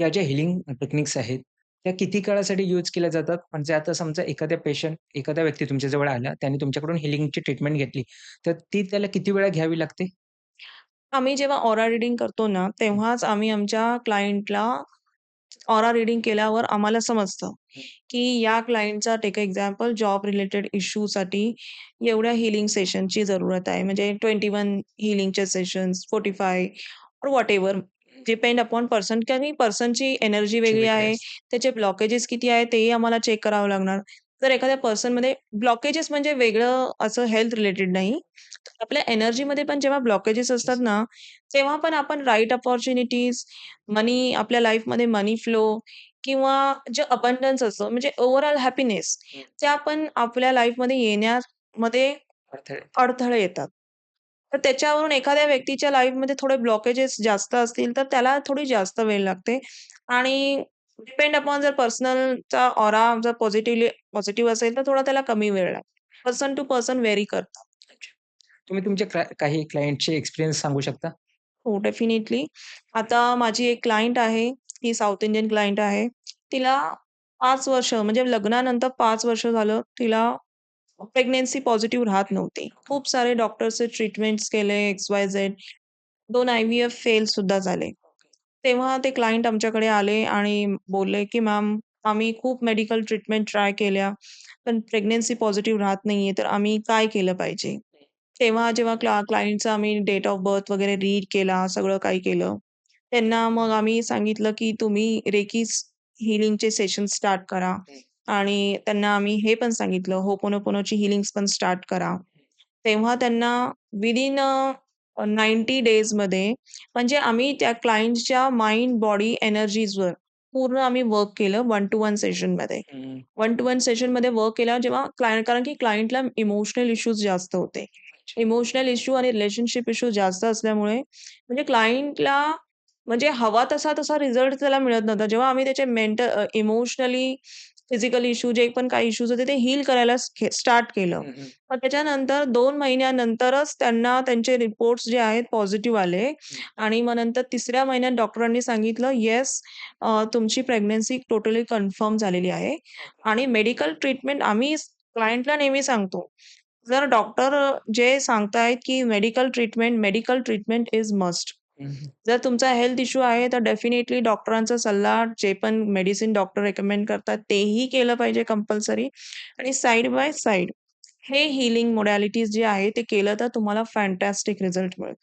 या ज्या healing techniques आहेत, त्या किती काळासाठी यूज केल्या जातात? म्हणजे आता समजा एखाद्या पेशंट एखादा व्यक्ती तुमच्या जवळ आला, त्याने तुमच्याकडून हिलिंगची ट्रीटमेंट घेतली, तर ती त्याला किती वेळा घ्यावी लागते? आम्ही जेव्हा ऑरा रीडिंग करतो ना, तेव्हाच आम्ही आमच्या क्लायंटला ऑरा रीडिंग केल्यावर आम्हाला समजतं, की या क्लायंटचा टेक एक्झाम्पल जॉब रिलेटेड इश्यूसाठी एवढ्या हिलिंग सेशनची जरूरत आहे. म्हणजे ट्वेंटी वन हिलिंगचे सेशन्स, 45 और एव्हर डिपेंड अपॉन पर्सन कारण पर्सनची एनर्जी ची वेगळी आहे. त्याचे ब्लॉकेजेस किती आहेत तेही आम्हाला चेक करावं लागणार. जर एखाद्या पर्सनमध्ये ब्लॉकेजेस म्हणजे वेगळं असं हेल्थ रिलेटेड नाही. आपल्या एनर्जीमध्ये पण जेव्हा ब्लॉकेजेस असतात. ना, तेव्हा पण आपण राइट अपॉर्च्युनिटीज, मनी आपल्या लाईफमध्ये मनी फ्लो किंवा जे अबंडन्स असतं म्हणजे ओव्हरऑल हॅपीनेस. त्या पण आपल्या लाईफमध्ये येण्यामध्ये. अडथळे येतात. तर त्याच्यावरून एखाद्या व्यक्तीच्या लाईफमध्ये थोडे ब्लॉकेजेस जास्त असतील, तर त्याला थोडी जास्त वेळ लागते आणि डिपेंड अपॉन जर पर्सनलचा ऑरा जर पॉझिटिव्हली पॉझिटिव्ह असेल, तर थोडा त्याला कमी वेळ लागतो. पर्सन टू पर्सन व्हेरी करतं. अच्छा. तुम्ही तुमच्या क्ला काही क्लायंटचे एक्सपिरियन्स सांगू शकता? हो, डेफिनिटली. आता माझी एक क्लायंट आहे. ती साउथ इंडियन क्लायंट आहे. तिला 5 वर्ष म्हणजे लग्नानंतर 5 वर्ष झालं तिला प्रेग्नन्सी पॉझिटिव्ह राहत नव्हती. खूप सारे डॉक्टर्सचे ट्रीटमेंट्स केले, एक्स-वाय-झेड. दोन आय-व्ही-एफ फेल सुद्धा झाले. तेव्हा ते क्लायंट आमच्याकडे आले आणि बोलले, की "मॅम, आम्ही खूप मेडिकल ट्रीटमेंट ट्राय केल्या, पण प्रेग्नन्सी पॉझिटिव्ह राहत नाहीये, तर आम्ही काय केलं पाहिजे?" तेव्हा जेव्हा क्ला क्लायंटचा आम्ही डेट ऑफ बर्थ वगैरे रीड केला, सगळं काही केलं. त्यांना मग आम्ही सांगितलं, की तुम्ही रेकी हिलिंगचे सेशन स्टार्ट करा आणि त्यांना आम्ही हे पण सांगितलं होपोनोपोनोची हीलिंग्स पण स्टार्ट करा. तेव्हा त्यांना अ, 90 डेजमध्ये म्हणजे आम्ही त्या क्लायंटच्या माइंड, बॉडी, एनर्जीजवर पूर्ण आम्ही वर्क केलं वन टू वन सेशनमध्ये. हं. वन टू वन सेशनमध्ये वर्क केल्यावर जेव्हा क्लायंट कारण की क्लायंटला इमोशनल इश्यूज जास्त होते. इमोशनल इश्यू आणि रिलेशनशिप इश्यू जास्त असल्यामुळे म्हणजे क्लायंटला म्हणजे हवा तसा तसा रिझल्ट त्याला मिळत नव्हता. जेव्हा आम्ही त्याचे मेंटल इमोशनली, फिजिकल इश्यू जे पण काही इश्यूज होते ते हील करायला स्टार्ट केलं. मग त्याच्यानंतर 2 महिन्यानंतरच त्यांना त्यांचे रिपोर्ट्स जे आहेत पॉझिटिव्ह आले. आणि मग नंतर तिसऱ्या महिन्यात डॉक्टरांनी सांगितलं, "येस, तुमची प्रेग्नन्सी टोटली कन्फर्म झालेली आहे." आणि मेडिकल ट्रीटमेंट आम्ही क्लायंटला नेहमी सांगतो, जर डॉक्टर जे सांगतायत, की medical treatment, medical treatment is must. हं, हं. जर तुमचा हेल्थ इश्यू आहे, तर डेफिनेटली डॉक्टरांचा सल्ला जे पण मेडिसिन डॉक्टर रिकमेंड करतात तेही केलं पाहिजे कंपल्सरी आणि साइड बाय साइड हे हीलिंग मोडॅलिटीज जे आहे ते केलं तर तुम्हाला फॅन्टास्टिक रिझल्ट मिळेल.